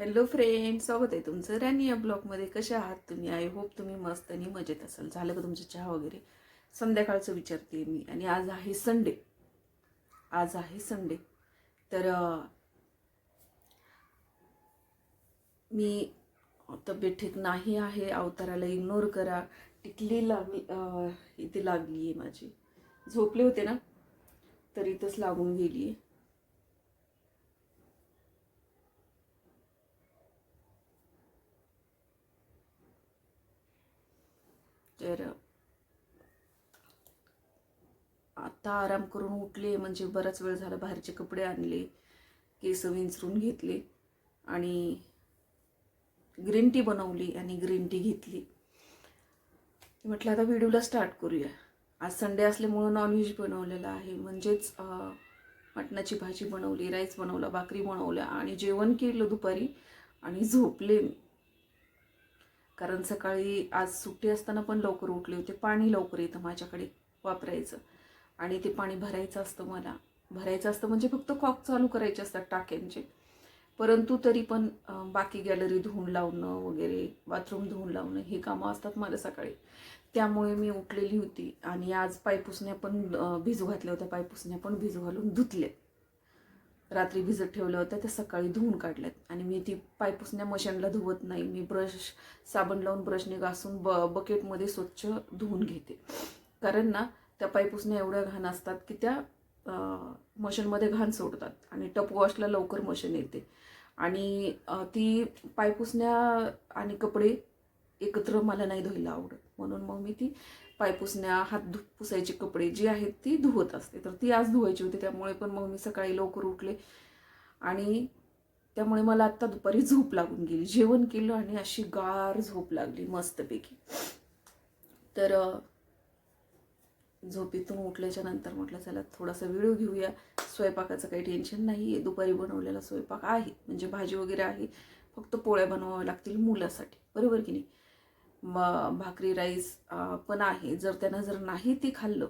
Hello friend स्वागत आहे तुमचं राणी या ब्लॉगमध्ये कसे आहात तुम्ही? आय होप तुम्ही मस्त आणि मजेत असाल. झालं का तुमचं चहा वगैरे? संध्याकाळचं विचारते मी. आणि आज आहे संडे आज आहे संडे तर मी तब्येत ठीक नाही आहे. अवताराला इग्नोर करा. टिकली लागली इथे लागली आहे माझी. झोपले होते ना? तर इथंच लागून गेली आहे तर आता आराम करून उठले म्हणजे बराच वेळ झाला बाहेरचे कपडे आणले केस विंचरून घेतले आणि ग्रीन टी बनवली आणि ग्रीन टी घेतली. म्हटलं आता व्हिडिओला स्टार्ट करूया. आज संडे असल्यामुळं नॉनव्हेज बनवलेलं आहे. म्हणजेच मटणाची भाजी बनवली राईस बनवला भाकरी बनवल्या आणि जेवण केलं दुपारी आणि झोपले मी. कारण सकाळी आज सुट्टी असताना पण लवकर उठले होते. पाणी लवकर येतं माझ्याकडे वापरायचं. आणि ते पाणी भरायचं असतं मला. भरायचं असतं म्हणजे फक्त कॉक चालू करायचे असतात टाक्यांचे. परंतु तरी पण बाकी गॅलरी धुवून लावणं वगैरे बाथरूम धुवून लावणं हे कामं असतात मला सकाळी. त्यामुळे मी उठलेली होती आणि आज पायपुसण्या पण भिजू घातल्या होत्या. पायपुसण्या पण भिजू घालून धुतल्या रात्री भिजत ठेवल्या होत्या त्या सकाळी धुवून काढलेत. आणि मी ती पायपुसण्या मशीनला धुवत नाही. मी ब्रश साबण लावून ब्रशने घासून ब बकेटमध्ये स्वच्छ धुवून घेते. कारण ना त्या पायपुसण्या एवढ्या घाण असतात की त्या मशीनमध्ये घाण सोडतात. आणि टप वॉशला लवकर मशीन येते. आणि ती पायपुसण्या आणि कपडे एकत्र मला नाही धुवायला आवडत. म्हणून मग मी ती पायपुसण्या हात धु पुसायचे कपडे जी आहेत ती धुवत असते. तर ती आज धुवायची होती त्यामुळे पण मग मी सकाळी लवकर उठले. आणि त्यामुळे मला आत्ता दुपारी झोप लागून गेली. जेवण केलं आणि अशी गार झोप लागली मस्तपैकी. तर झोपेतून उठल्याच्या नंतर म्हटलं चला थोडासा व्हिडिओ घेऊया. स्वयंपाकाचं काही टेन्शन नाही आहे दुपारी बनवलेला स्वयंपाक आहे. म्हणजे भाजी वगैरे आहे. फक्त पोळ्या बनवाव्या लागतील मुलासाठी. बरोबर की नाही? म भाकरी राईस पण आहे. जर त्यानं जर नाही ती खाल्लं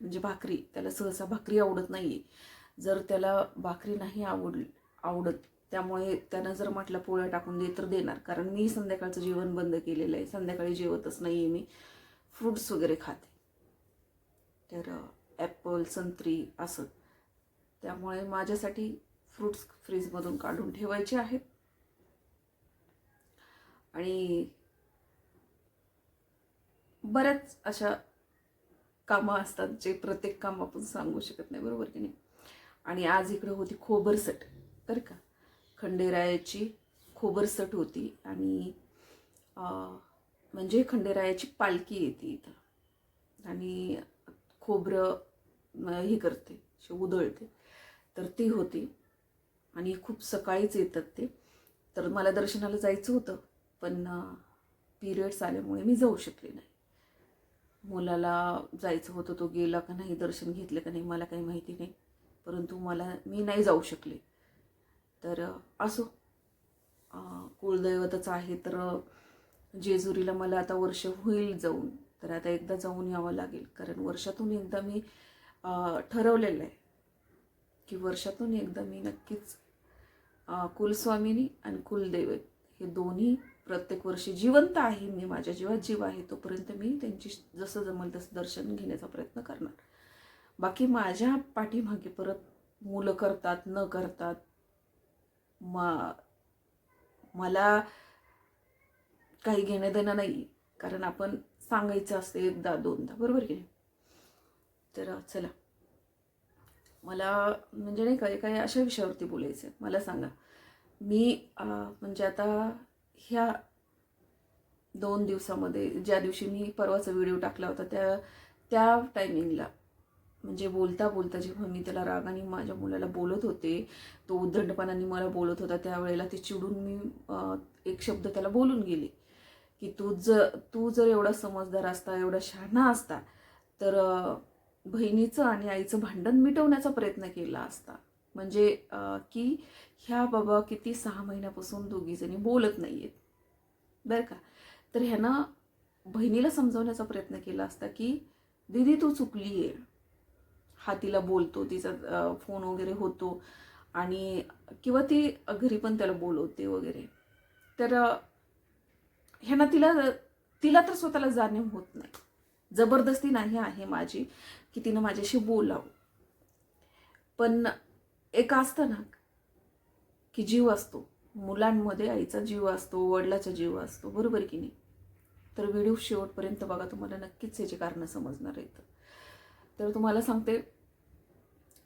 म्हणजे भाकरी त्याला सहसा भाकरी आवडत नाही आहे जर त्याला भाकरी नाही आवड आवडत त्यामुळे त्यानं जर म्हटलं पोळ्या टाकून दे तर देणार. कारण मी संध्याकाळचं जेवण बंद केलेलं आहे. संध्याकाळी जेवतच नाही आहे मी. फ्रूट्स वगैरे खाते. तर ॲपल संत्री असं. त्यामुळे माझ्यासाठी फ्रूट्स फ्रीजमधून काढून ठेवायचे आहेत. आणि बऱ्याच अशा कामं असतात जे प्रत्येक काम आपण सांगू शकत नाही बरोबर की नाही? आणि आज इकडं होती खोबरसट बरं का? खंडेरायाची खोबरसट होती आणि म्हणजे खंडेरायाची पालखी येते इथं. आणि खोबरं हे करते उधळते. तर ती होती आणि खूप सकाळीच येतात ते. तर मला दर्शनाला जायचं होतं पण पिरियड्स आल्यामुळे मी जाऊ शकले नाही. मुलाला जायचं होतं तो गेला का नाही दर्शन घेतलं का नाही मला काही माहिती नाही. परंतु मला मी नाही जाऊ शकले. तर असो. कुळदैवतच कुलदैवतच आहे तर जेजुरीला मला आता वर्ष होईल जाऊन. तर आता एकदा जाऊन यावं लागेल. कारण वर्षातून एकदा मी ठरवलेलं आहे की वर्षातून एकदा मी नक्कीच कुलस्वामिनी आणि कुलदैवत हे दोन्ही प्रत्येक वर्षी जिवंत आहे मी माझ्या जीवात जीव आहे तोपर्यंत मी त्यांची जसं जमेल तसं दर्शन घेण्याचा प्रयत्न करणार. बाकी माझ्या पाठीमागे परत मुलं करतात न करतात मा मला काही घेणं देणं नाही कारण आपण सांगायचं असतं एकदा दोनदा बरोबर की नाही? तर चला. मला म्हणजे नाही काही काही अशा विषयावरती बोलायचं आहे मला सांगा. मी म्हणजे आता ह्या दोन दिवसामध्ये ज्या दिवशी मी परवाचा व्हिडिओ टाकला होता त्या त्या टायमिंगला म्हणजे बोलता बोलता जेव्हा मी त्याला रागाने माझ्या मुलाला बोलत होते तो उद्धंडपणाने मला बोलत होता त्यावेळेला ते चिडून मी एक शब्द त्याला बोलून गेले की तू जर तू जर एवढा समजदार असता एवढा शहाणा असता तर बहिणीचं आणि आईचं भांडण मिटवण्याचा प्रयत्न केला असता. म्हणजे की ह्या बाबा किती सहा महिन्यापासून दोघीजणी बोलत नाही आहेत बरं का? तर ह्यानं बहिणीला समजावण्याचा प्रयत्न केला असता की दीदी तू चुकली आहे. हा तिला बोलतो तिचा फोन वगैरे होतो आणि किंवा ती घरी पण त्याला बोलवते वगैरे. तर ह्यांना तिला तिला तर स्वतःला जाणीव होत नाही. जबरदस्ती नाही आहे माझी की तिनं माझ्याशी बोलावं. पण एक असतं ना की जीव असतो. मुलांमध्ये आईचा जीव असतो वडिलाचा जीव असतो. बरोबर की नाही? तर व्हिडिओ शेवटपर्यंत बघा तुम्हाला नक्कीच याची कारणं समजणार आहेत. तर तुम्हाला सांगते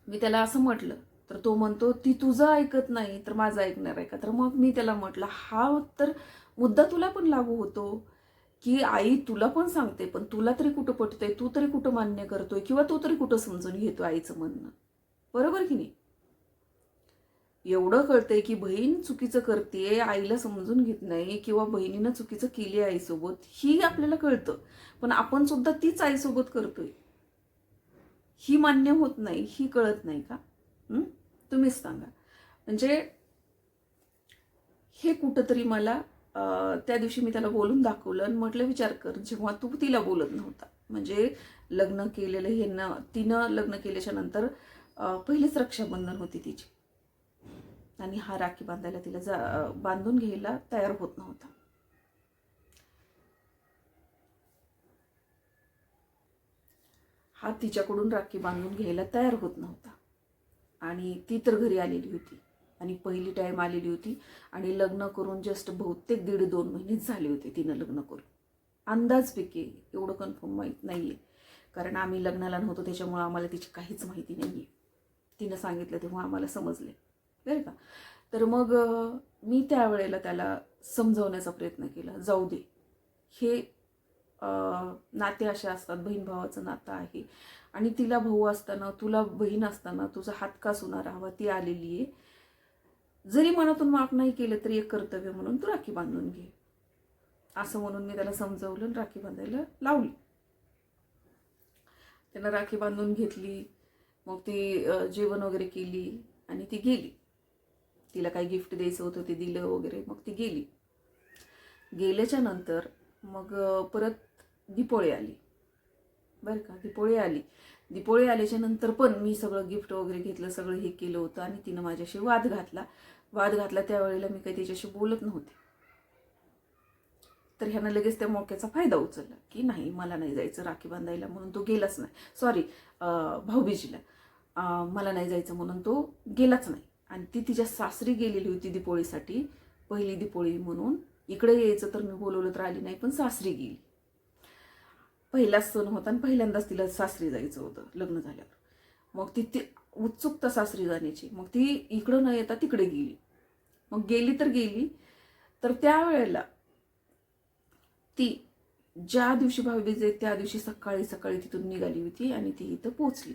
मी त्याला असं म्हटलं तर तो म्हणतो ती तुझं ऐकत नाही तर माझं ऐकणार आहे का? तर मग मी त्याला म्हटलं हा तर मुद्दा तुला पण लागू होतो की आई तुला पण सांगते पण तुला तरी कुठं पटतंय? तू तरी कुठं मान्य करतोय? किंवा तू तरी कुठं समजून घेतो आईचं म्हणणं? बरोबर की नाही? एवढं कळतंय की बहीण चुकीचं करते आईला समजून घेत नाही किंवा बहिणीनं चुकीचं केली आईसोबत ही आपल्याला कळतं. पण आपण सुद्धा तीच आईसोबत करतोय. ही मान्य होत नाही ही कळत नाही का? तुम्हीच सांगा. म्हणजे हे कुठंतरी मला त्या दिवशी मी त्याला बोलून दाखवलं आणि म्हटलं विचार कर जेव्हा तू तिला बोलत नव्हता. म्हणजे लग्न केलेलं हे न तिनं लग्न केल्याच्यानंतर पहिलेच रक्षाबंधन होती तिची. आणि हा राखी बांधायला तिला जा बांधून घ्यायला तयार होत नव्हता. हा तिच्याकडून राखी बांधून घ्यायला तयार होत नव्हता. आणि ती तर घरी आलेली होती. आणि पहिली टाईम आलेली होती. आणि लग्न करून जस्ट बहुतेक दीड दोन महिनेच झाले होते तिनं लग्न करून. अंदाजपैकी एवढं कन्फर्म माहीत नाही आहे कारण आम्ही लग्नाला नव्हतो त्याच्यामुळं आम्हाला तिची काहीच माहिती नाही आहे तिनं सांगितलं तेव्हा आम्हाला समजले. बरं का? तर मग मी त्यावेळेला त्याला समजवण्याचा प्रयत्न केला. जाऊ दे. हे नाते असे असतात. बहीण भावाचं नातं आहे. आणि तिला भाऊ असताना तुला बहीण असताना तुझा हात का सुना हवा ती आलेली आहे. जरी मनातून माफ नाही केलं तरी एक कर्तव्य म्हणून तू राखी बांधून घे. असं म्हणून मी त्याला समजवलं आणि राखी बांधायला लावली. त्यानं राखी बांधून घेतली. मग ती जेवण वगैरे केली आणि ती गेली. तिला काही गिफ्ट द्यायचं होतं ते दिलं वगैरे मग ती गेली. गेल्याच्यानंतर मग परत दिपोळी आली. बरं का? दिपोळी आली. दिपोळी आल्याच्यानंतर पण मी सगळं गिफ्ट वगैरे घेतलं सगळं हे केलं होतं आणि तिनं माझ्याशी वाद घातला. वाद घातला त्यावेळेला मी काही त्याच्याशी बोलत नव्हते. तर ह्यानं लगेच त्या मोक्याचा फायदा उचलला की नाही मला नाही जायचं राखी बांधायला म्हणून तो गेलाच नाही. सॉरी भाऊबीजीला. मला नाही जायचं म्हणून तो गेलाच नाही. आणि ती तिच्या सासरी गेलेली होती दिपोळीसाठी पहिली दिपोळी म्हणून. इकडे यायचं तर मी बोलवलं तर आली नाही पण सासरी गेली. पहिलाच सण होता आणि पहिल्यांदाच तिला सासरी जायचं होतं लग्न झाल्यावर. मग ती ती उत्सुकता सासरी जाण्याची. मग ती इकडं न येता तिकडे गेली. मग गेली तर गेली. तर त्यावेळेला ती ज्या दिवशी भावी त्या दिवशी सकाळी सकाळी तिथून निघाली होती आणि ती इथं पोचली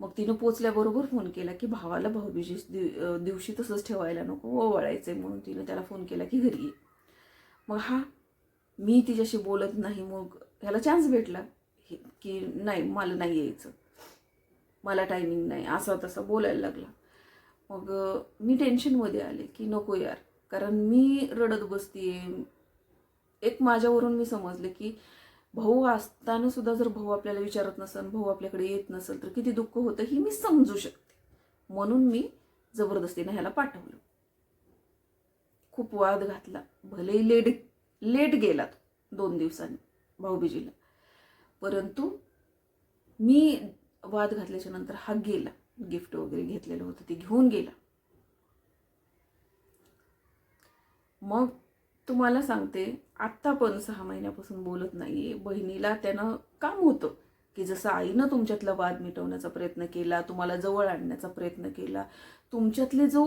मग तिनं पोचल्याबरोबर फोन केला की भावाला भाऊबीजी दिव- दिवशी तसंच ठेवायला नको ओवाळायचंय म्हणून तिनं त्याला फोन केला की घरी ये. मग हा मी तिच्याशी बोलत नाही मग ह्याला चान्स भेटला? हे- की नाही मला नाही यायचं. मला टायमिंग नाही असा तसा बोलायला लागला. मग मी टेन्शनमध्ये आले की नको यार कारण मी रडत बसतीये. एक माझ्यावरून मी समजले की भाऊ असताना सुद्धा जर भाऊ आपल्याला विचारत नसेल भाऊ आपल्याकडे येत नसेल तर किती दुःख होतं ही मी समजू शकते. म्हणून मी जबरदस्तीनं ह्याला पाठवलं. खूप वाद घातला. भलेही लेट लेट गेला तो दोन दिवसांनी भाऊबीजीला. परंतु मी वाद घातल्याच्या नंतर हा गेला. गिफ्ट वगैरे घेतलेलं होतं ते घेऊन गेला. मग तुम्हाला सांगते आत्ता पण सहा महिन्यापासून बोलत नाही आहे बहिणीला त्यानं काम होतं की जसं आईनं तुमच्यातला वाद मिटवण्याचा प्रयत्न केला तुम्हाला जवळ आणण्याचा प्रयत्न केला तुमच्यातले जो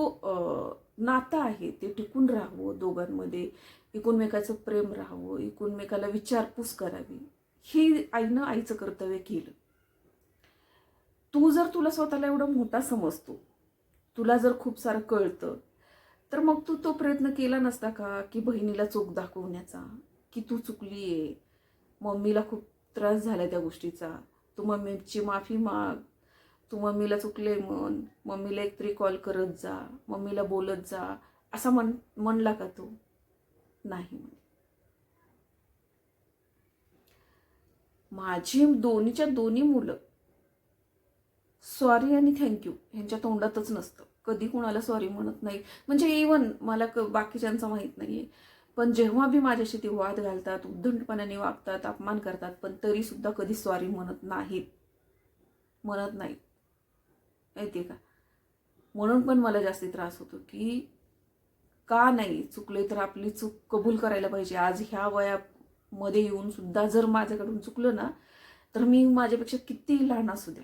नातं आहे ते टिकून राहावं दोघांमध्ये एकूणमेकाचं प्रेम राहावं एकूणमेकाला विचारपूस करावी ही आईनं आईचं कर्तव्य केलं. तू जर तुला स्वतःला एवढा मोठा समजतो तुला जर खूप सारं कळतं तर मग तू तो प्रयत्न केला नसता का की बहिणीला चूक दाखवण्याचा? की तू चुकली आहे मम्मीला खूप त्रास झाला त्या गोष्टीचा. तू मम्मीची माफी माग. तू मम्मीला चुकले म्हण. मम्मीला एकतरी कॉल करत जा. मम्मीला बोलत जा. असा म्हण म्हणला का तू? नाही माझी दोन्हीच्या दोन्ही मुलं सॉरी आणि थँक्यू ह्यांच्या तोंडातच नसतं. कधी कुणाला सॉरी म्हणत नाही. म्हणजे इवन मला क बाकीच्यांचं माहीत नाही आहे पण जेव्हा बी माझ्याशी ते वाद घालतात उद्धटपणाने वागतात अपमान करतात पण तरीसुद्धा कधी सॉरी म्हणत नाहीत. म्हणत नाहीत. माहिती का? म्हणून पण मला जास्ती त्रास होतो की का नाही चुकले तर आपली चूक कबूल करायला पाहिजे. आज ह्या वयामध्ये येऊन सुद्धा जर माझ्याकडून चुकलं ना तर मी माझ्यापेक्षा किती लहान असू द्या.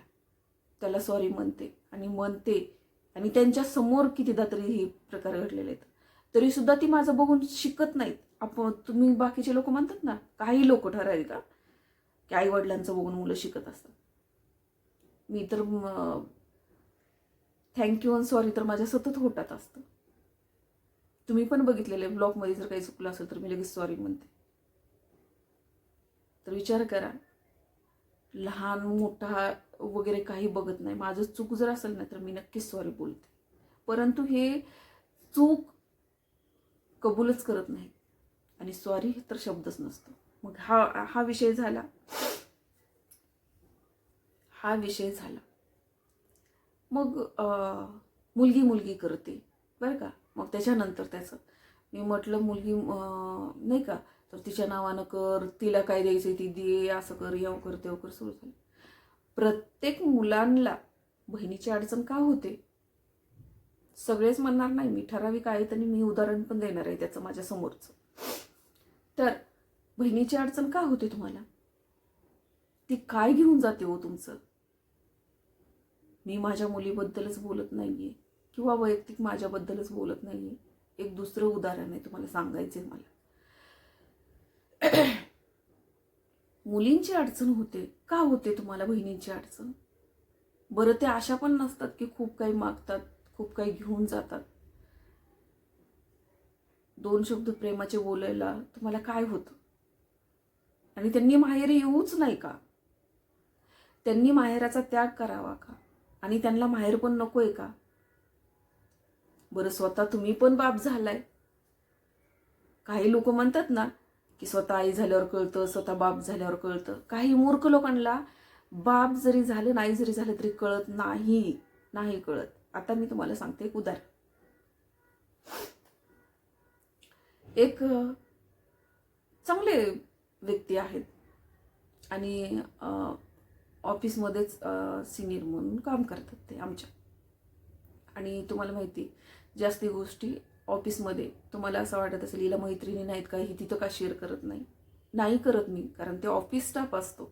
त्याला सॉरी म्हणते आणि म्हणते. आणि त्यांच्यासमोर कितीदा तरी हे प्रकार घडलेले आहेत. तरी सुद्धा ती माझं बघून शिकत नाहीत. आपण तुम्ही बाकीचे लोक म्हणतात ना काही लोक ठराविक का की आई वडिलांचं बघून मुलं शिकत असतात. मी तर थँक्यू अन सॉरी तर माझ्या सतत होतात असतं. तुम्ही पण बघितलेले ब्लॉगमध्ये जर काही चुकलं असेल तर मी लगेच सॉरी म्हणते. तर विचार करा लहान मोठा वगैरे काही बघत नाही. माझं चूक जर असेल ना तर मी नक्कीच सॉरी बोलते. परंतु हे चूक कबूलच करत नाही. आणि सॉरी तर शब्दच नसतो. मग हा हा विषय झाला. हा विषय झाला. मग मुलगी मुलगी करते. बरं का? मग त्याच्यानंतर त्याचं. मी म्हटलं मुलगी नाही का? तर तिच्या नावानं कर तिला काय द्यायचं ती दे असं कर याव कर तेव कर. सुरू झालं. प्रत्येक मुलांना बहिणीची अडचण का होते? सगळेच म्हणणार नाही मी ठराविक आहेत आणि मी उदाहरण पण देणार आहे त्याचं माझ्या समोरचं. तर बहिणीची अडचण का होते तुम्हाला? ती काय घेऊन जाते हो तुमचं? मी माझ्या मुलीबद्दलच बोलत नाहीये किंवा वैयक्तिक माझ्याबद्दलच बोलत नाहीये. एक दुसरं उदाहरण आहे तुम्हाला सांगायचंय मला. मुलींची अडचण होते. का होते तुम्हाला बहिणींची अडचण? बरं ते अशा पण नसतात की खूप काही मागतात खूप काही घेऊन जातात. दोन शब्द प्रेमाचे बोलायला तुम्हाला काय होतं? आणि त्यांनी माहेर येऊच नाही का? त्यांनी माहेराचा त्याग करावा का? आणि त्यांना माहेर पण नकोय का? बरं स्वतः तुम्ही पण बाप झालाय. काही लोक म्हणतात ना की स्वतः आई झाल्यावर कळतं स्वतः बाप झाल्यावर कळतं. काही मूर्ख लोकांना बाप जरी झालं नाही जरी झालं तरी कळत नाही नाही कळत. आता मी तुम्हाला सांगते एक उदाहरण. एक चांगले व्यक्ती आहेत. आणि ऑफिसमध्येच सिनियर म्हणून काम करतात ते आमच्या. आणि तुम्हाला माहिती जास्ती गोष्टी ऑफिसमध्ये. तुम्हाला असं वाटत असेल हिला मैत्रिणी नाहीत का? ही तिथं का शेअर करत नाही? नाही करत मी कारण ते ऑफिस स्टाफ असतो.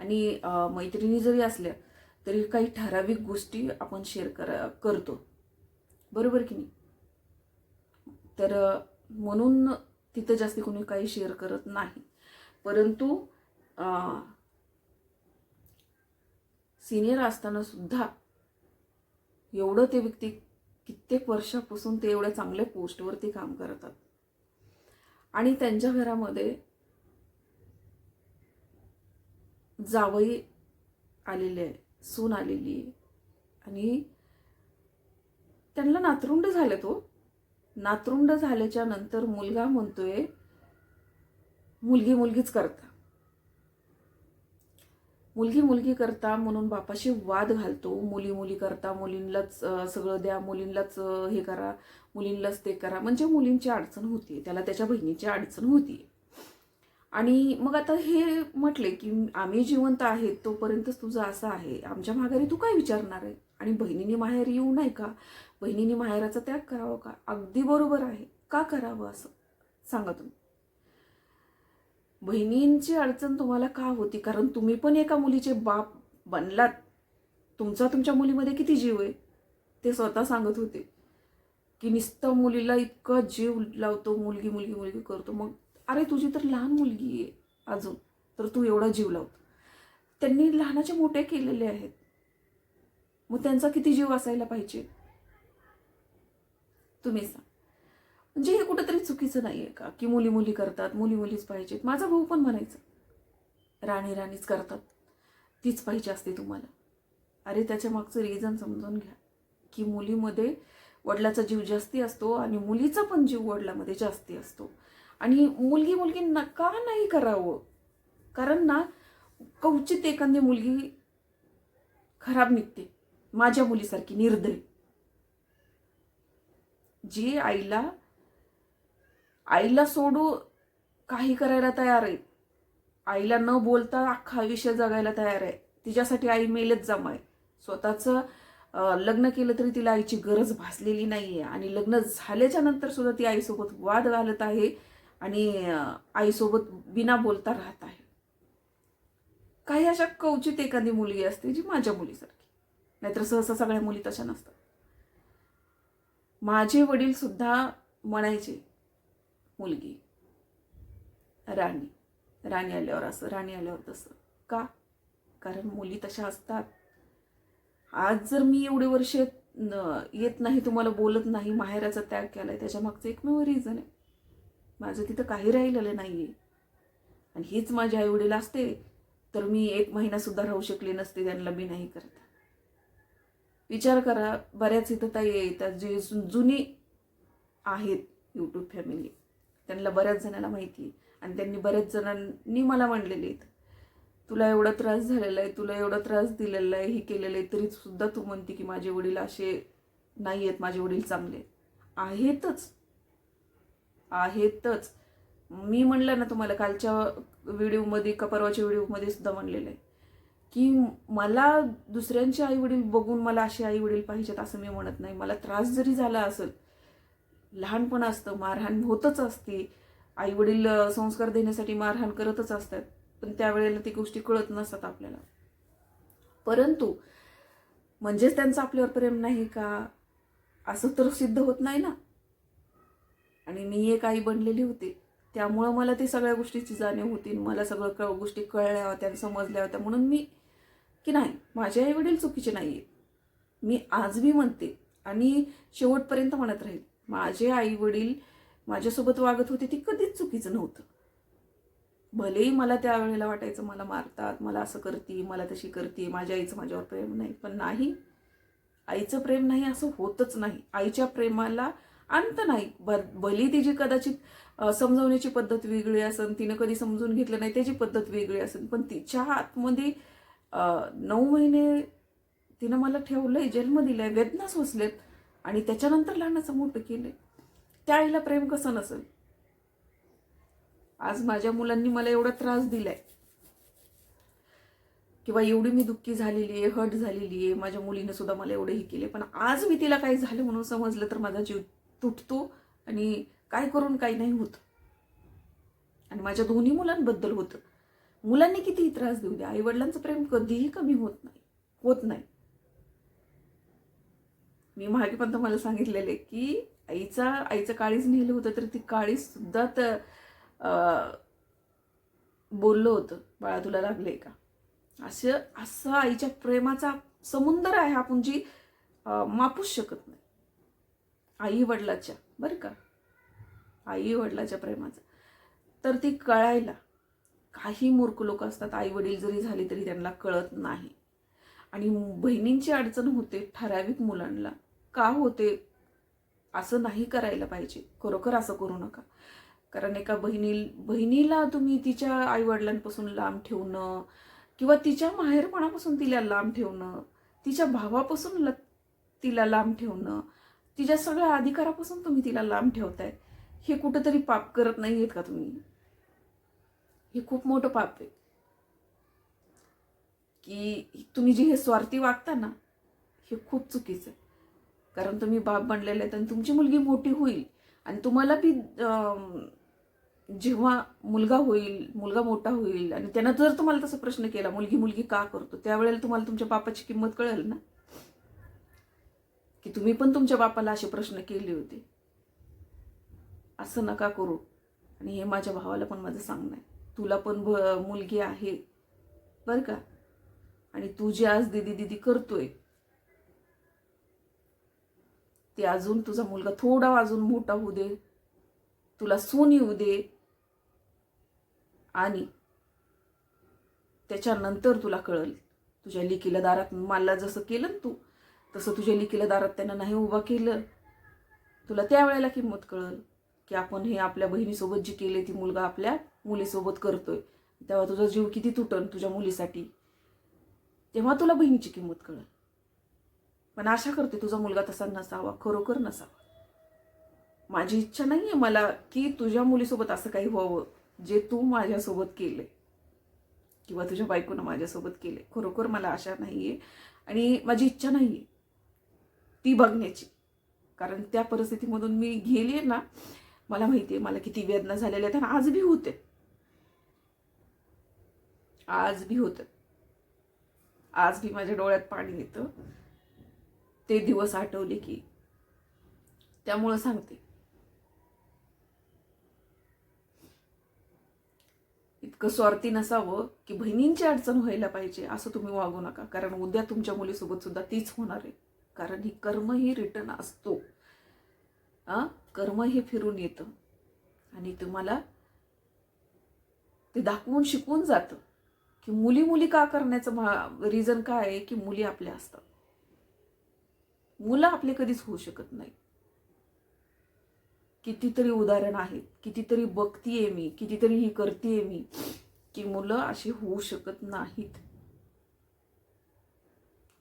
आणि मैत्रिणी जरी असल्या तरी काही ठराविक गोष्टी आपण शेअर करा करतो. बरोबर की नाही? तर म्हणून तिथं जास्ती कोणी काही शेअर करत नाही. परंतु सिनियर असताना सुद्धा एवढं ते व्यक्ती कित्येक वर्षापासून ते एवढ्या चांगल्या पोस्टवरती काम करतात आणि त्यांच्या घरामध्ये जावई आलेले आहे सून आलेली आहे. आणि त्यांना नातरुंड झाले तो हो. नातरुंड झाल्याच्यानंतर मुलगा म्हणतोय मुलगी मुलगीच करता. मुलगी मुलगी करता म्हणून बापाशी वाद घालतो. मुली मुली करता मुलींलाच सगळं द्या मुलींलाच हे करा मुलींलाच ते करा. म्हणजे मुलींची अडचण होती. त्याला त्याच्या बहिणीची अडचण होती. आणि मग आता हे म्हटले की आम्ही जिवंत आहेत तोपर्यंतच तुझं असं आहे. आमच्या माघारी तू काय विचारणार आहे? आणि बहिणीने माहेर येऊ नाही का? बहिणीने माहेराचा त्याग करावा का? अगदी बरोबर आहे. का करावं असं? सांगा तुम्ही. बहिणींची अडचण तुम्हाला का होती? कारण तुम्ही पण एका मुलीचे बाप बनलात. तुमचा तुमच्या मुलीमध्ये किती जीव आहे? ते स्वतः सांगत होते की नुसतं मुलीला इतका जीव लावतो मुलगी मुलगी मुलगी करतो. मग अरे तुझी तर लहान मुलगी आहे अजून. तर तू एवढा जीव लावतो त्यांनी लहानाचे मोठे केलेले आहेत. मग त्यांचा किती जीव असायला पाहिजे? तुम्ही सांग. म्हणजे हे कुठंतरी चुकीचं नाही आहे का? की मुली मुली करतात मुली मुलीच पाहिजेत. माझा भाऊ पण म्हणायचं राणी राणीच करतात. तीच पाहिजे असते तुम्हाला. अरे त्याच्या मागचं रिझन समजून घ्या. की मुलीमध्ये वडिलाचा जीव जास्ती असतो आणि मुलीचा पण जीव वडिलामध्ये जास्ती असतो. आणि मुलगी मुलगी नका नाही करावं. कारण ना कवचित एखादी मुलगी खराब निघते. माझ्या मुलीसारखी निर्दय. जी आईला आईला सोडू काही करायला तयार आहे. आईला न बोलता अख्खा आयुष्य जगायला तयार आहे. तिच्यासाठी आई मेलच जमा आहे स्वतःचं लग्न केलं तरी तिला आईची गरज भासलेली नाही आहे आणि लग्न झाल्याच्यानंतर सुद्धा ती आईसोबत वाद घालत आहे आणि आईसोबत विना बोलता राहत आहे. काही अशा कवचित एखादी मुलगी असते जी माझ्या मुलीसारखी. नाहीतर सहसा सगळ्या मुली तशा नसतात. माझे वडील सुद्धा म्हणायचे मुलगी. राणी. राणी आल्यावर असं राणी आल्यावर तसं. का? कारण मुली तशा असतात. आज जर मी एवढे वर्ष येत नाही तुम्हाला बोलत नाही माहेराचा त्याग केला आहे त्याच्या मागचं एकमेव रिझन आहे. माझं तिथं काही राहिलेलं नाही आहे आणि हीच माझे आई वडील असते तर मी एक महिनासुद्धा राहू शकले नसते त्यांना मी नाही करत. विचार करा बऱ्याच इथं ताई येतात जे जुनी आहेत यूट्यूब फॅमिली त्यांना बऱ्याच जणांना माहिती आहे. आणि त्यांनी बऱ्याच जणांनी मला म्हणलेले आहेत. तुला एवढा त्रास झालेला आहे तुला एवढा त्रास दिलेला आहे हे केलेलं आहे तरी सुद्धा तू म्हणते की माझे वडील असे नाही आहेत माझे वडील चांगले आहेतच. आहेतच. मी म्हणलं ना तुम्हाला कालच्या व्हिडिओमध्ये का परवाच्या व्हिडिओमध्ये सुद्धा म्हणलेलं आहे. की मला दुसऱ्यांचे आई वडील बघून मला असे आई वडील पाहिजेत असं मी म्हणत नाही. मला त्रास जरी झाला असेल लहानपण असतं मारहाण होतच असते. आई वडील संस्कार देण्यासाठी मारहाण करतच असतात. पण त्यावेळेला ती गोष्टी कळत नसतात आपल्याला. परंतु म्हणजेच त्यांचं आपल्यावर प्रेम नाही का? असं तर सिद्ध होत नाही ना? आणि मी एक आई बनलेली होती. त्यामुळं मला ती सगळ्या गोष्टीची जाणीव होती. मला सगळं क गोष्टी कळल्या होत्या समजल्या होत्या. म्हणून मी की नाही माझे आई वडील चुकीचे नाही आहेत मी आज बी म्हणते आणि शेवटपर्यंत म्हणत राहील. माझे आई वडील माझ्यासोबत वागत होते ती कधीच चुकीचं नव्हतं. भलेही मला त्यावेळेला वाटायचं मला मारतात मला असं करते मला तशी करते माझ्या आईचं माझ्यावर प्रेम नाही. पण नाही आईचं प्रेम नाही असं होतच नाही. आईच्या प्रेमाला अंत नाही. ब- भली तिची कदाचित समजवण्याची पद्धत वेगळी असेल तिनं कधी समजून घेतलं नाही त्याची पद्धत वेगळी असेल पण तिच्या आतमध्ये नऊ महिने तिनं मला ठेवलंय जन्म दिलाय वेदना सोसलेत. आणि त्याच्यानंतर लहानाचं मोठं केलंय. त्या आईला प्रेम कसं नसेल? आज माझ्या मुलांनी मला एवढा त्रास दिलाय. किंवा एवढी मी दुःखी झालेली आहे हट झालेली आहे माझ्या मुलीनं सुद्धा मला एवढं हे केले पण आज मी तिला काही झालं म्हणून समजलं तर माझा जीव तुटतो आणि काय करून काही नाही होत. आणि माझ्या दोन्ही मुलांबद्दल होतं. मुलांनी कितीही त्रास देऊ द्या आई वडिलांचं प्रेम कधीही कमी होत नाही होत नाही. मी मागे पण तुम्हाला सांगितलेले की आईचा आईचं काळीच नेलं होतं तर ती काळीसुद्धा तर बोललो होतं. बाळा तुला लागले का? असं असं आईच्या प्रेमाचा समुंदर आहे आपण जी मापूच शकत नाही. आई वडिलाच्या बरं का? आई वडिलाच्या प्रेमाचा. तर ती कळायला काही मूर्ख लोक असतात आई वडील जरी झाले तरी त्यांना कळत नाही. आणि बहिणींची अडचण होते ठराविक मुलांना. का होते? असं नाही करायला पाहिजे. खरोखर असं करू नका. कारण एका बहिणी बहिणीला तुम्ही तिच्या आईवडिलांपासून लांब ठेवणं किंवा तिच्या माहेरपणापासून तिला लांब ठेवणं तिच्या भावापासून ल तिला लांब ठेवणं तिच्या सगळ्या अधिकारापासून तुम्ही तिला लांब ठेवताय हे कुठंतरी पाप करत नाही आहेत का तुम्ही? हे खूप मोठं पाप आहे. की तुम्ही जे हे स्वार्थी वागता ना हे खूप चुकीचं आहे. कारण तुम्ही बाप बनलेले आहेत आणि तुमची मुलगी मोठी होईल. आणि तुम्हाला बी जेव्हा मुलगा होईल मुलगा मोठा होईल आणि त्यानं जर तुम्हाला तसा प्रश्न केला मुलगी मुलगी का करतो त्यावेळेला तुम्हाला तुमच्या बापाची किंमत कळेल ना? की तुम्ही पण तुमच्या बापाला असे प्रश्न केले होते. असं नका करू. आणि हे माझ्या भावाला पण माझं सांगणं आहे. तुला पण भ- मुलगी आहे. बरं का? आणि तू जे आज दिदी दिदी करतोय ते अजून तुझा मुलगा थोडा अजून मोठा होऊ दे. तुला सून येऊ दे. आणि त्याच्यानंतर तुला कळल तुझ्या लिकीला दारात मला जसं केलं ना तू तसं तुझ्या लिकीला दारात त्यानं नाही उभा केलं. तुला त्यावेळेला किंमत कळल की आपण हे आपल्या बहिणीसोबत जी केले ती मुलगा आपल्या मुलीसोबत करतोय. तेव्हा तुझा जीव किती तुटन तुझ्या मुलीसाठी. तेव्हा तुला बहिणीची किंमत कळल. पण आशा करते तुझा मुलगा तसा नसावा खरोखर नसावा. माझी इच्छा नाही आहे मला की तुझ्या मुलीसोबत असं काही व्हावं जे तू माझ्यासोबत केले किंवा तुझ्या बायकोनं माझ्यासोबत केले खरोखर मला आशा नाही आहे आणि माझी इच्छा नाही आहे ती बघण्याची. कारण त्या परिस्थितीमधून मी गेली आहे ना मला माहिती आहे मला किती वेदना झालेल्या आहेत आणि आज बी होते. आज बी होतं. आज बी माझ्या डोळ्यात पाणी येतं. ते दिवस आठवले की. त्यामुळं सांगते. इतकं स्वार्थी नसावं की बहिणींची अडचण व्हायला पाहिजे असं तुम्ही वागू नका. कारण उद्या तुमच्या मुलीसोबत सुद्धा तीच होणार आहे. कारण ही कर्म ही रिटर्न असतो. आ? कर्म हे फिरून येतं. आणि तुम्हाला ते दाखवून शिकून जातं की मुली मुली का करण्याचं रिझन काय आहे की मुली आपल्या असतात. मुलं आपले कधीच होऊ शकत नाही कितीतरी उदाहरण आहेत कितीतरी बघतीये मी कितीतरी ही करतीये मी की मुलं अशी होऊ शकत नाहीत.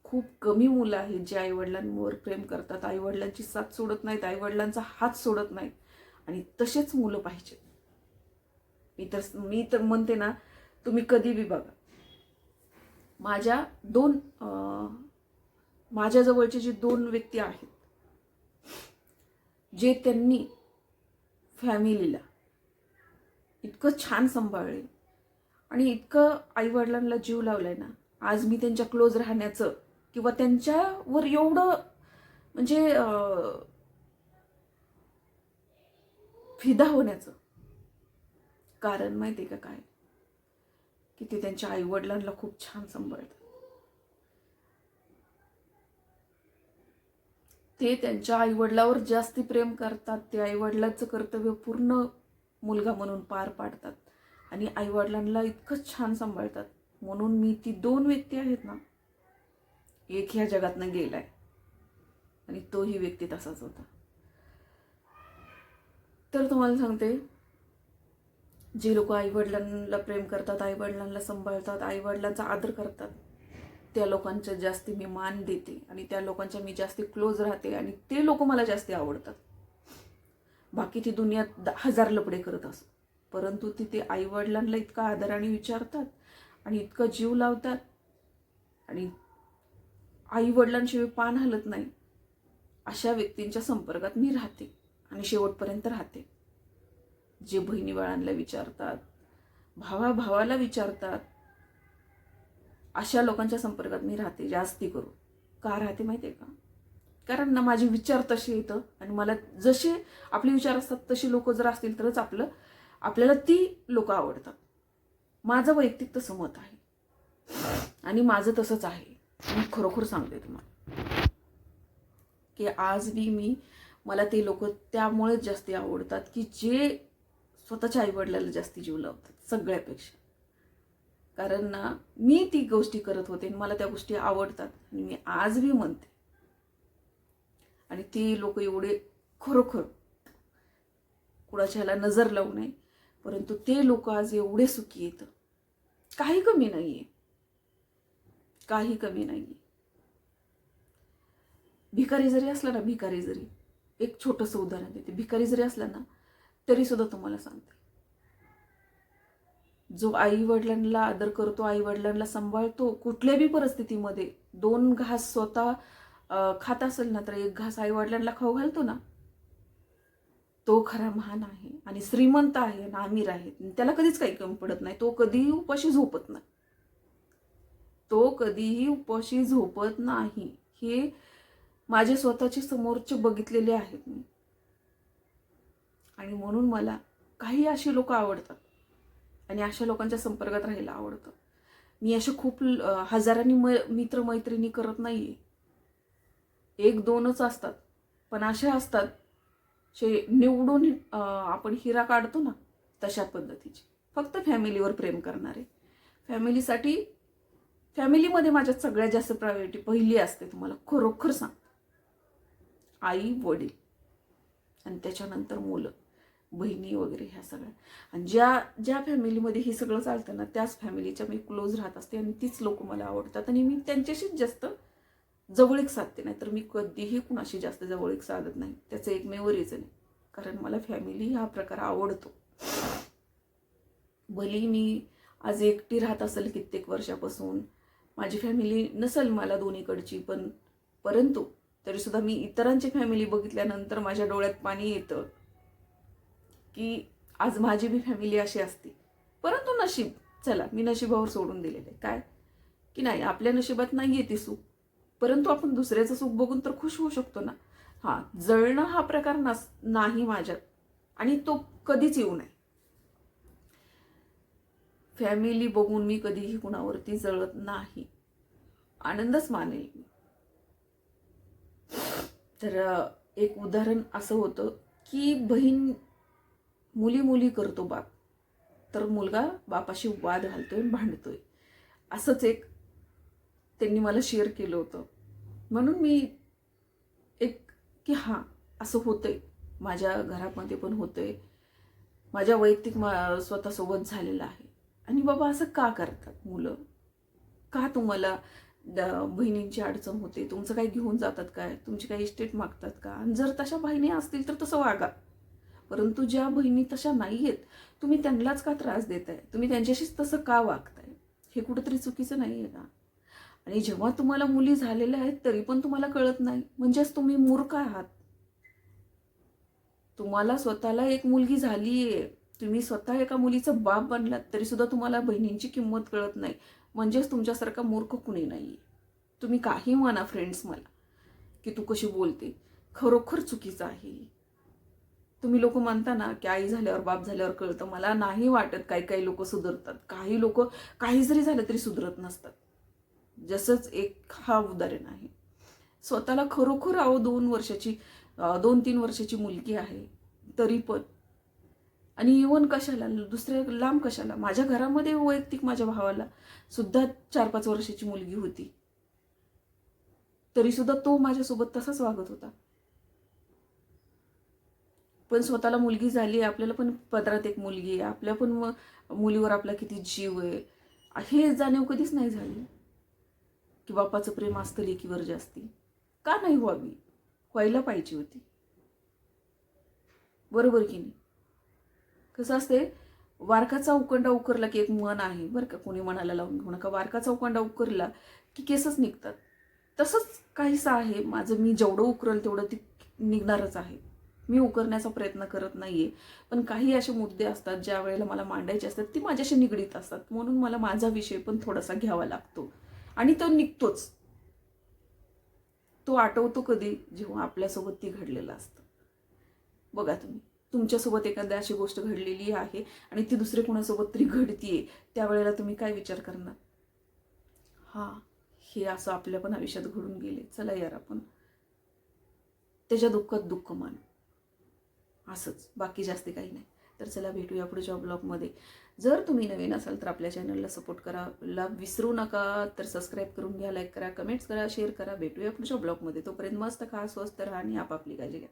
खूप कमी मुलं आहेत जे आईवडिलांवर प्रेम करतात. आईवडिलांची साथ सोडत नाहीत आईवडिलांचा हात सोडत नाहीत. आणि तसेच मुलं पाहिजेत मी तर मी तर म्हणते ना तुम्ही कधी बी बघा. माझ्या दोन माझ्याजवळचे माझ्या जवळचे जे दोन व्यक्ती आहेत जे त्यांनी फॅमिलीला इतकं छान सांभाळले आणि इतकं आईवडिलांना जीव लावलाय ना आज मी त्यांच्या क्लोज राहण्याचं किंवा त्यांच्यावर एवढं म्हणजे फिदा होण्याचं कारण माहिती आहे का काय? की ते त्यांच्या आईवडिलांना खूप छान सांभाळतात. ते त्यांच्या आईवडिलावर जास्ती प्रेम करतात. ते आईवडिलाचं कर्तव्य पूर्ण मुलगा म्हणून पार पाडतात. आणि आईवडिलांना इतकं छान सांभाळतात. म्हणून मी ती दोन व्यक्ती आहेत ना एक ह्या जगातनं गेलाय. आणि तोही व्यक्ती तसाच होता. तर तुम्हाला सांगते जे लोक आईवडिलांना प्रेम करतात आईवडिलांना सांभाळतात आईवडिलांचा आदर करतात त्या लोकांच्या जास्ती मी मान देते आणि त्या लोकांच्या मी जास्ती क्लोज राहते आणि ते लोक मला जास्ती आवडतात. बाकीची दुनियात हजार लपडे करत असो. परंतु तिथे आईवडिलांना इतका आदराने विचारतात आणि इतकं जीव लावतात आणि आईवडिलांशिवाय पान हलत नाही. अशा व्यक्तींच्या संपर्कात मी राहते आणि शेवटपर्यंत राहते. जे बहिणी बाळांना विचारतात भावा भावाला विचारतात अशा लोकांच्या संपर्कात मी राहते जास्ती करू का राहते माहिती आहे का? कारण ना माझे विचार तसे येतं आणि मला जसे आपले विचार असतात तसे लोक जर असतील तरच आपलं आपल्याला ती लोक आवडतात. माझं वैयक्तिक तसं मत आहे. आणि माझं तसंच आहे. मी खरोखर सांगते तुम्हाला. की आज बी मी मला ते लोक त्यामुळेच जास्ती आवडतात की जे स्वतःच्या आईवडिलाला जास्ती जीव लावतात सगळ्यापेक्षा. कारण ना मी ती गोष्टी करत होते आणि मला त्या गोष्टी आवडतात. आणि मी आज बी म्हणते. आणि ते लोक एवढे खरोखर कुणाच्या ह्याला नजर लावू नये परंतु ते लोक आज एवढे सुखी येतं काही कमी नाही आहे काही कमी नाही भिकारी जरी असला ना भिकारी जरी एक छोटंसं उदाहरण देते. भिकारी जरी असला ना तरी सुद्धा तुम्हाला सांगते. जो आई वडिलांना आदर करतो आई वडिलांना सांभाळतो कुठल्याही परिस्थितीमध्ये दोन घास स्वतः खात असेल ना तर एक घास आई वडिलांना खाऊ घालतो ना. तो खरा महान आहे आणि श्रीमंत आहे आणि आमिर आहे. त्याला कधीच काही कमी पडत नाही. तो कधीही उपाशी झोपत नाही. तो कधीही उपाशी झोपत नाही. हे माझे स्वतःचे समोरचे बघितलेले आहेत मी. आणि म्हणून मला काही अशी लोक आवडतात. आणि अशा लोकांच्या संपर्कात राहायला आवडतं. मी असे खूप हजारांनी म मित्रमैत्रिणी करत नाही आहे एक दोनच असतात. पण अशा असतात जे निवडून आपण हिरा काढतो ना तशा पद्धतीचे. फक्त फॅमिलीवर प्रेम करणारे. फॅमिलीसाठी फॅमिलीमध्ये माझ्या सगळ्यात जास्त प्रायोरिटी पहिली असते तुम्हाला खरोखर सांग आई वडील आणि त्याच्यानंतर मुलं. बहिणी वगैरे ह्या सगळ्या. आणि ज्या ज्या फॅमिलीमध्ये हे सगळं चालतं ना त्याच फॅमिलीच्या मी क्लोज राहत असते आणि तीच लोक मला आवडतात. आणि मी त्यांच्याशीच जास्त जवळीक साधते नाही तर मी कधीही कुणाशी जास्त जवळीक साधत नाही. त्याचं एकमेव रिझन आहे. कारण मला फॅमिली हा प्रकार आवडतो. भली मी आज एकटी राहत असेल कित्येक वर्षापासून माझी फॅमिली नसेल मला दोन्हीकडची पण परंतु तरीसुद्धा मी इतरांची फॅमिली बघितल्यानंतर माझ्या डोळ्यात पाणी येतं. की आज माझी बी फॅमिली अशी असती. परंतु नशीब चला मी नशिबावर सोडून दिलेले आहे. काय? की नाही आपल्या नशिबात नाही आहे ती सुख. परंतु आपण दुसऱ्याचं सुख बघून तर खुश होऊ शकतो ना? हां जळणं हा प्रकार नस नाही माझ्यात. आणि तो कधीच येऊ नये. फॅमिली बघून मी कधीही कुणावरती जळत नाही. आनंदच मानेल मी. तर एक उदाहरण असं होतं की बहीण मुली मुली करतो बाप. तर मुलगा बापाशी वाद घालतोय भांडतोय. असंच एक त्यांनी मला शेअर केलं होतं. म्हणून मी एक की हां असं होतंय. माझ्या घरामध्ये पण होतंय. माझ्या वैयक्तिक मा स्वतःसोबत झालेलं आहे. आणि बाबा असं का करतात मुलं? का तुम्हाला द- बहिणींची अडचण होते? तुमचं काही घेऊन जातात काय? तुमची काही इस्टेट मागतात का? आणि जर तशा बहिणी असतील तर तसं वागा. परंतु ज्या बहिणी तशा नाही आहेत तुम्ही त्यांनाच का त्रास देताय? तुम्ही त्यांच्याशीच तसं का वागताय? हे कुठंतरी चुकीचं नाही आहे का? आणि जेव्हा तुम्हाला मुली झालेल्या आहेत तरी पण तुम्हाला कळत नाही. म्हणजेच तुम्ही मूर्ख आहात. तुम्हाला स्वतःला एक मुलगी झाली आहे तुम्ही स्वतः एका मुलीचं बाप बनलात तरीसुद्धा तुम्हाला बहिणींची किंमत कळत नाही. म्हणजेच तुमच्यासारखा मूर्ख कुणी नाही तुम्ही काही म्हणा फ्रेंड्स मला की तू कशी बोलते? खरोखर चुकीचं आहे. तुम्ही लोक म्हणता ना की आई झाल्यावर बाप झाल्यावर कळतं. मला नाही वाटत काही काही लोक सुधरतात. काही लोक काही जरी झालं तरी सुधरत नसतात. जसंच एक हा उदाहरण आहे. स्वतःला खरोखर अहो दोन वर्षाची दोन तीन वर्षाची मुलगी आहे तरी पण. आणि इवन कशाला दुसऱ्या लांब कशाला? माझ्या घरामध्ये वैयक्तिक माझ्या भावाला सुद्धा चार पाच वर्षाची मुलगी होती. तरीसुद्धा तो माझ्यासोबत तसाच वागत होता. पण स्वतःला मुलगी झाली आहे आपल्याला पण पदरात एक मुलगी आहे आपल्या पण म- मुलीवर आपला किती जीव आहे. हे जाणीव कधीच नाही झाली. की बापाचं प्रेम असतं लेकीवर जास्ती. का नाही व्हावी? व्हायला पाहिजे होती. बरोबर की नाही? कसं असते वारकाचा उकंडा उकरला की एक मन आहे बरं का? कोणी मनाला लावून घेऊ नका. वारकाचा उकंडा उकरला की केसच निघतात. तसंच काहीसं आहे. माझं मी जेवढं उकरल तेवढं ती निघणारच आहे. मी उकरण्याचा प्रयत्न करत नाहीये. पण काही असे मुद्दे असतात ज्या वेळेला मला मांडायचे असतात ती माझ्याशी निगडीत असतात. म्हणून मला माझा विषय पण थोडासा घ्यावा लागतो. आणि तो निघतोच. तो आठवतो कधी? जेव्हा आपल्यासोबत ती घडलेलं असतं. बघा तुम्ही. तुमच्यासोबत एखाद्या अशी गोष्ट घडलेली आहे आणि ती दुसरे कोणासोबत तरी घडतीये त्यावेळेला तुम्ही काय विचार करणार? हा हे असं आपल्या पण आयुष्यात घडून गेले. चला यार आपण. त्याच्या दुःखात दुःख मान. असंच बाकी जास्त काही नाही. तर चला भेटूया पुढच्या ब्लॉगमध्ये जर तुम्ही नवीन असाल तर आपल्या चॅनलला सपोर्ट करायला विसरू नका तर सबस्क्राईब करून घ्या लाईक करा कमेंट्स करा शेअर करा. भेटूया पुढच्या ब्लॉगमध्ये तोपर्यंत मस्त खा स्वस्त राहा आणि आपापली काळजी घ्या.